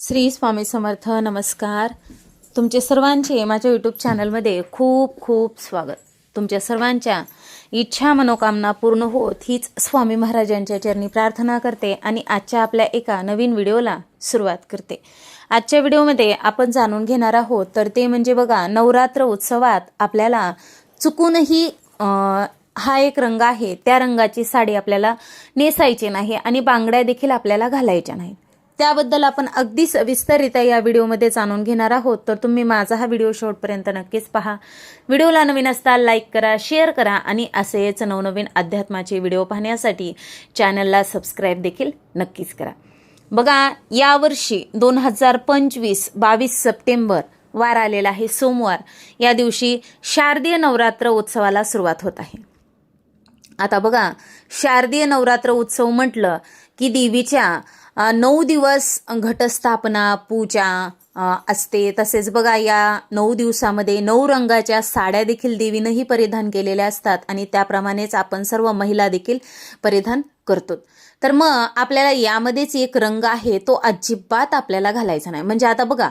श्री स्वामी समर्थ नमस्कार. तुमचे सर्वांचे माझ्या यूट्यूब चॅनलमध्ये खूप खूप स्वागत. तुमच्या सर्वांच्या इच्छा मनोकामना पूर्ण होत हीच स्वामी महाराजांच्या चरणी प्रार्थना करते आणि आजच्या आपल्या एका नवीन व्हिडिओला सुरुवात करते. आजच्या व्हिडिओमध्ये आपण जाणून घेणार आहोत तर ते म्हणजे बघा नवरात्र उत्सवात आपल्याला चुकूनही हा एक रंग आहे. त्या रंगाची साडी आपल्याला नेसायची नाही आणि बांगड्या देखील आपल्याला घालायच्या नाहीत. त्याबद्दल आपण अगदी सविस्तरित्या या व्हिडिओमध्ये जाणून घेणार आहोत. तर तुम्ही माझा हा व्हिडिओ शेवटपर्यंत नक्कीच पहा. व्हिडिओला नवीन असताल लाईक करा शेअर करा आणि असेच नवनवीन अध्यात्माचे व्हिडिओ पाहण्यासाठी चॅनलला सबस्क्राईब देखील नक्कीच करा. बघा यावर्षी दोन हजार पंचवीस बावीस सप्टेंबर वार आलेला आहे सोमवार. या दिवशी शारदीय नवरात्र उत्सवाला सुरुवात होत आहे. आता बघा शारदीय नवरात्र उत्सव म्हटलं की देवीच्या नऊ दिवस घटस्थापना पूजा असते. तसेच बघा या नऊ दिवसामध्ये नऊ रंगाच्या साड्या देखील देवीनंही परिधान केलेल्या असतात आणि त्याप्रमाणेच आपण सर्व महिला देखील परिधान करतो. तर मग आपल्याला यामध्येच एक रंग आहे तो अजिबात आपल्याला घालायचा नाही. म्हणजे आता बघा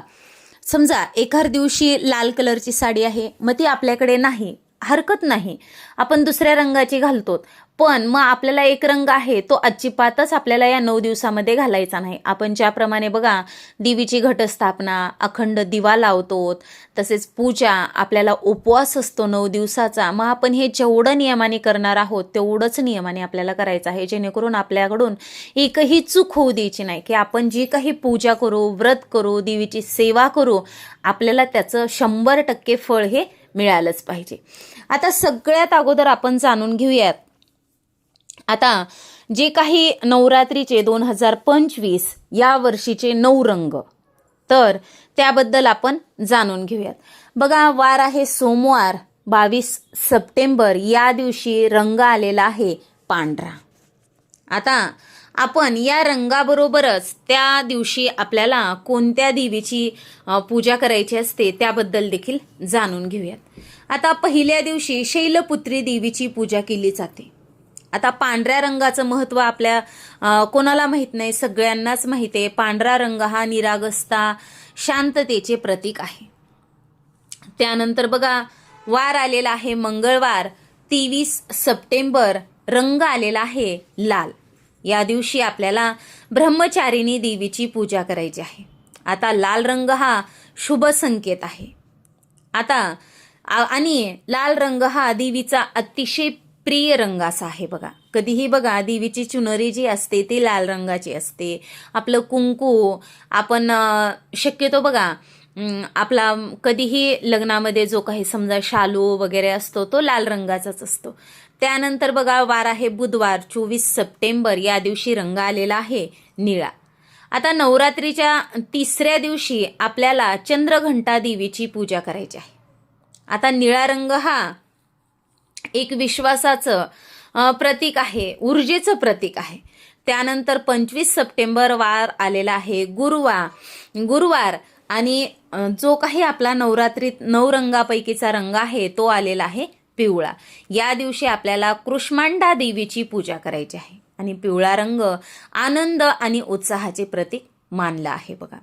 समजा एखाद दिवशी लाल कलरची साडी आहे मग ती आपल्याकडे नाही. हरकत नाही. आपण दुसऱ्या रंगाची घालतो पण मग आपल्याला एक रंग आहे तो अजिबातच आपल्याला या नऊ दिवसामध्ये घालायचा नाही. आपण ज्याप्रमाणे बघा देवीची घटस्थापना अखंड दिवा लावतो तसेच पूजा आपल्याला उपवास असतो नऊ दिवसाचा मग आपण हे जेवढं नियमाने करणार आहोत तेवढंच नियमाने आपल्याला करायचं आहे. जेणेकरून आपल्याकडून एकही चूक होऊ द्यायची नाही की आपण जी काही पूजा करू व्रत करू देवीची सेवा करू आपल्याला त्याचं शंभर टक्के फळ हे मिळालंच पाहिजे. आता सगळ्यात अगोदर आपण जाणून घेऊयात. आता जे काही नवरात्रीचे दोन हजार पंचवीस या वर्षीचे नऊ रंग तर त्याबद्दल आपण जाणून घेऊयात. बघा वार आहे सोमवार बावीस सप्टेंबर. या दिवशी रंग आलेला आहे पांढरा. आता आपण या रंगाबरोबरच त्या दिवशी आपल्याला कोणत्या देवीची पूजा करायची असते त्याबद्दल देखील जाणून घेऊयात. आता पहिल्या दिवशी शैलपुत्री देवीची पूजा केली जाते. आता पांढऱ्या रंगाचं महत्त्व आपल्या कोणाला माहीत नाही सगळ्यांनाच माहीत आहे. पांढरा रंग हा निरागसता शांततेचे प्रतीक आहे. त्यानंतर बघा वार आलेला आहे मंगळवार तेवीस सप्टेंबर रंग आलेला आहे लाल. या दिवशी आपल्याला ब्रह्मचारिणी देवीची पूजा करायची आहे. आता लाल रंग हा शुभ संकेत आहे. आता आणि लाल रंग हा देवीचा अतिशय प्रिय रंग असा आहे बघा. कधीही बघा देवीची चुनरी जी असते ती लाल रंगाची असते. आपलं कुंकू आपण शक्यतो बघा आपला कधीही लग्नामध्ये जो काही समजा शालू वगैरे असतो तो लाल रंगाचाच असतो. त्यानंतर बघा वार आहे बुधवार चोवीस सप्टेंबर. या दिवशी रंग आलेला आहे निळा. आता नवरात्रीच्या तिसऱ्या दिवशी आपल्याला चंद्रघंटा देवीची पूजा करायची आहे. आता निळा रंग हा एक विश्वासाचं प्रतीक आहे ऊर्जेचं प्रतीक आहे. त्यानंतर पंचवीस सप्टेंबर वार आलेला आहे गुरुवार. गुरुवार आणि जो काही आपला नवरात्रीत नऊ रंगापैकीचा रंग आहे तो आलेला आहे पिवळा. या दिवशी आपल्याला कृष्मांडा देवीची पूजा करायची आहे. आणि पिवळा रंग आनंद आणि उत्साहाचे प्रतीक मानला आहे बघा.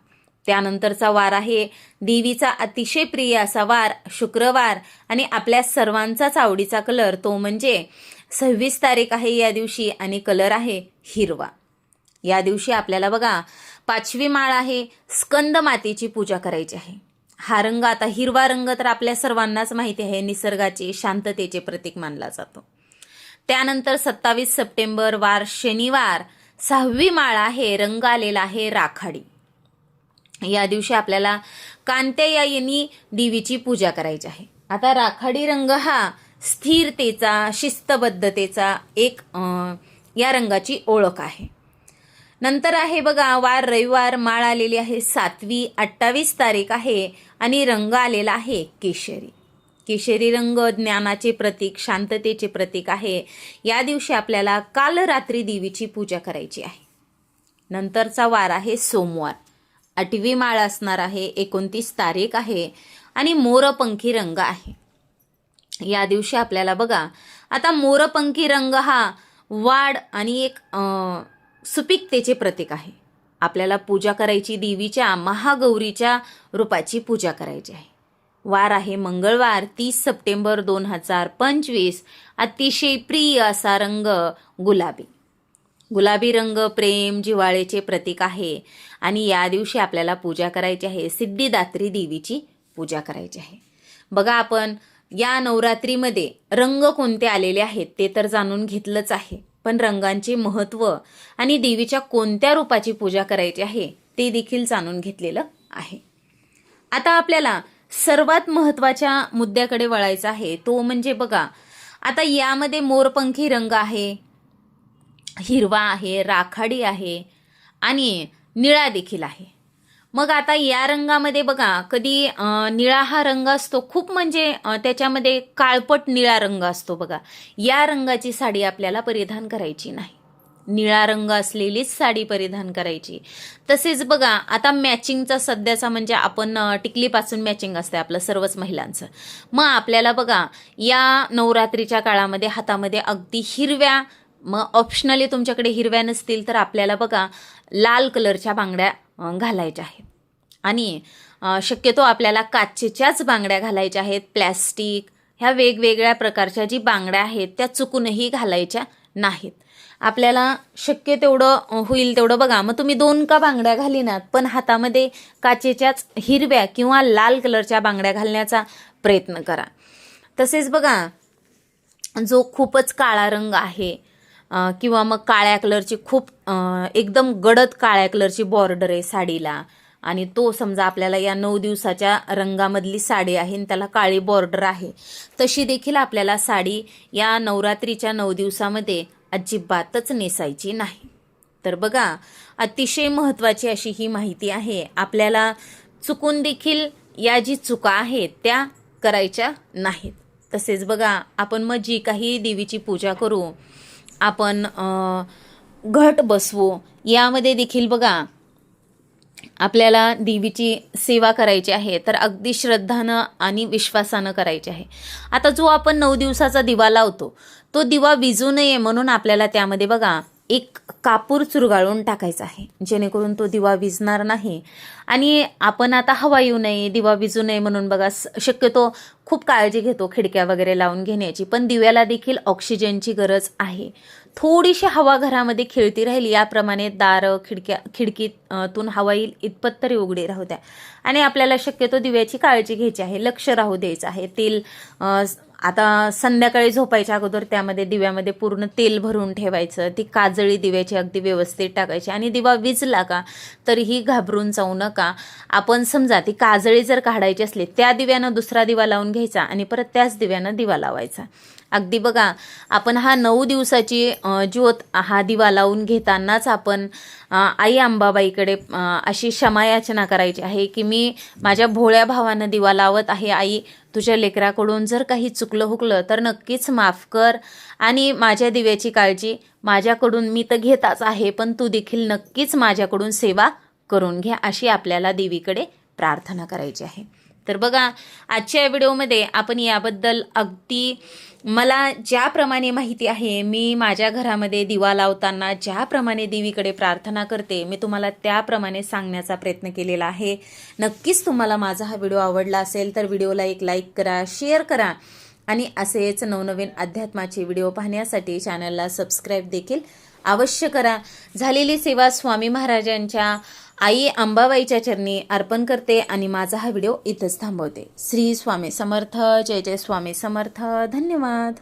त्यानंतरचा वार आहे. देवीचा अतिशय प्रिय असा वार शुक्रवार. आणि आपल्या सर्वांचाच आवडीचा कलर तो म्हणजे सव्वीस तारीख आहे या दिवशी आणि कलर आहे हिरवा. या दिवशी आपल्याला बघा पाचवी माळ आहे स्कंद मातेची पूजा करायची आहे. हा रंग आता हिरवा रंग तर आपल्या सर्वांनाच माहिती आहे. निसर्गाचे शांततेचे प्रतीक मानला जातो. त्यानंतर सत्तावीस सप्टेंबर वार शनिवार सहावी माळ आहे रंग आलेला आहे राखाडी. या दिवशी आपल्याला कांत्यायनी देवीची पूजा करायची आहे. आता राखाडी रंग हा स्थिरतेचा शिस्तबद्धतेचा एक या रंगाची ओळख आहे. नंतर आहे बघा वार रविवार माळ आलेली आहे. सातवी अठ्ठावीस तारीख आहे आणि रंग आलेला आहे केशरी. केशरी रंग ज्ञानाचे प्रतीक शांततेचे प्रतीक आहे. या दिवशी आपल्याला काल रात्री देवीची पूजा करायची आहे. नंतरचा वार आहे सोमवार. आठवी माळ असणार आहे एकोणतीस तारीख आहे आणि मोरपंखी रंग आहे. या दिवशी आपल्याला बघा आता मोरपंखी रंग हा वाढ आणि एक सुपीकतेचे प्रतीक आहे. आपल्याला पूजा करायची देवीच्या महागौरीच्या रूपाची पूजा करायची आहे. वार आहे मंगळवार तीस सप्टेंबर दोन हजार पंचवीस. अतिशय प्रिय असा रंग गुलाबी. गुलाबी रंग प्रेम जिव्हाळेचे प्रतीक आहे. आणि या दिवशी आपल्याला पूजा करायची आहे. सिद्धिदात्री देवीची पूजा करायची आहे. बघा आपण या नवरात्रीमध्ये रंग कोणते आलेले आहेत ते तर जाणून घेतलंच आहे. पण रंगांचे महत्त्व आणि देवीच्या कोणत्या रूपाची पूजा करायची आहे ते देखील जाणून घेतलेलं आहे. आता आपल्याला सर्वात महत्त्वाच्या मुद्द्याकडे वळायचं आहे तो म्हणजे बघा आता यामध्ये मोरपंखी रंग आहे हिरवा आहे राखाडी आहे आणि निळा देखील आहे. मग आता या रंगामध्ये बघा कधी निळा हा रंग असतो खूप म्हणजे त्याच्यामध्ये काळपट निळा रंग असतो बघा. या रंगाची साडी आपल्याला परिधान करायची नाही. निळा रंग असलेलीच साडी परिधान करायची. तसेच बघा आता मॅचिंगचा सध्याचा म्हणजे आपण टिकलीपासून मॅचिंग असते आपलं सर्वच महिलांचं. मग आपल्याला बघा या नवरात्रीच्या काळामध्ये हातामध्ये अगदी हिरव्या मग ऑप्शनली तुमच्याकडे हिरव्या नसतील तर आपल्याला बघा लाल कलरच्या बांगड्या घालायच्या आहेत. आणि शक्यतो आपल्याला काचेच्याच बांगड्या घालायच्या आहेत प्लॅस्टिक ह्या वेगवेगळ्या प्रकारच्या जी बांगड्या आहेत त्या चुकूनही घालायच्या नाहीत. आपल्याला शक्य तेवढं होईल तेवढं बघा. मग तुम्ही दोन का बांगड्या घालीनात? पण हातामध्ये काचेच्याच हिरव्या किंवा लाल कलरच्या बांगड्या घालण्याचा प्रयत्न करा. तसेच बघा जो खूपच काळा रंग आहे किंवा मग काळ्या कलरची खूप एकदम गडद काळ्या कलरची बॉर्डर आहे साडीला. आणि तो समजा आपल्याला या नऊ दिवसाच्या रंगामधली साडी आहे आणि त्याला काळी बॉर्डर आहे. तशी देखील आपल्याला साडी या नवरात्रीच्या नऊ दिवसामध्ये अजिबातच नेसायची नाही. तर बघा अतिशय महत्त्वाची अशी ही माहिती आहे. आपल्याला चुकून देखील या जी चुका आहेत त्या करायच्या नाहीत. तसेच बघा आपण मग जी काही देवीची पूजा करू आपण घट बसवू. यामध्ये देखील बघा आपल्याला देवीची सेवा करायची आहे तर अगदी श्रद्धानं आणि विश्वासानं करायची आहे. आता जो आपण नऊ दिवसाचा दिवा लावतो तो दिवा विजू नये म्हणून आपल्याला त्यामध्ये बघा एक कापूर चुरगाळून टाकायचा आहे. जेणेकरून तो दिवा विजणार नाही. आणि आपण आता हवा येऊ नये दिवा विजू नये म्हणून बघा स- शक्यतो खूप काळजी घेतो खिडक्या वगैरे लावून घेण्याची. पण दिव्याला देखील ऑक्सिजनची गरज आहे. थोडीशी हवा घरामध्ये खेळती राहील याप्रमाणे दार खिडक्या खिडकीतून हवा येईल इतपत तरी उघडी राहू द्या. आणि आपल्याला शक्यतो दिव्याची काळजी घ्यायची आहे. लक्ष राहू द्यायचं आहे. तेल आता संध्याकाळी झोपायच्या अगोदर त्यामध्ये दिव्यामध्ये पूर्ण तेल भरून ठेवायचं ती काजळी दिव्याची अगदी व्यवस्थित टाकायची. आणि दिवा विजला का तरीही घाबरून जाऊ नका. आपण समजा ती काजळी जर काढायची असली त्या दिव्यानं दुसरा दिवा लावून घ्यायचा आणि परत त्याच दिव्यानं दिवा लावायचा. अगदी बघा आपण हा नऊ दिवसाची ज्योत हा दिवा लावून घेतानाच आपण आई अंबाबाईकडे अशी क्षमायाचना करायची आहे की मी माझ्या भोळ्या भावानं दिवा लावत आहे. आई तुझ्या लेकराकडून जर काही चुकलं हुकलं तर नक्कीच माफ कर. आणि माझ्या दिव्याची काळजी माझ्याकडून मी तर घेताच आहे पण तू देखील नक्कीच माझ्याकडून सेवा करून घ्या अशी आपल्याला देवीकडे प्रार्थना करायची आहे. तर बघा आजच्या या व्हिडिओमध्ये आपण याबद्दल अगदी मला ज्याप्रमाणे माहिती आहे मी माझ्या घरामध्ये दिवा लावताना ज्याप्रमाणे देवीकडे प्रार्थना करते मी तुम्हाला त्याप्रमाणे सांगण्याचा प्रयत्न केलेला आहे. नक्कीच तुम्हाला माझा हा व्हिडिओ आवडला असेल तर व्हिडिओला एक लाईक करा शेअर करा आणि असेच नवनवीन अध्यात्माचे व्हिडिओ पाहण्यासाठी चॅनलला सबस्क्राईब देखील अवश्य करा. झालेली सेवा स्वामी महाराजांच्या आई अंबाबाईच्या चरणी अर्पण करते आणि माझा हा व्हिडिओ इथंच थांबवते. श्री स्वामी समर्थ जय जय स्वामी समर्थ. धन्यवाद.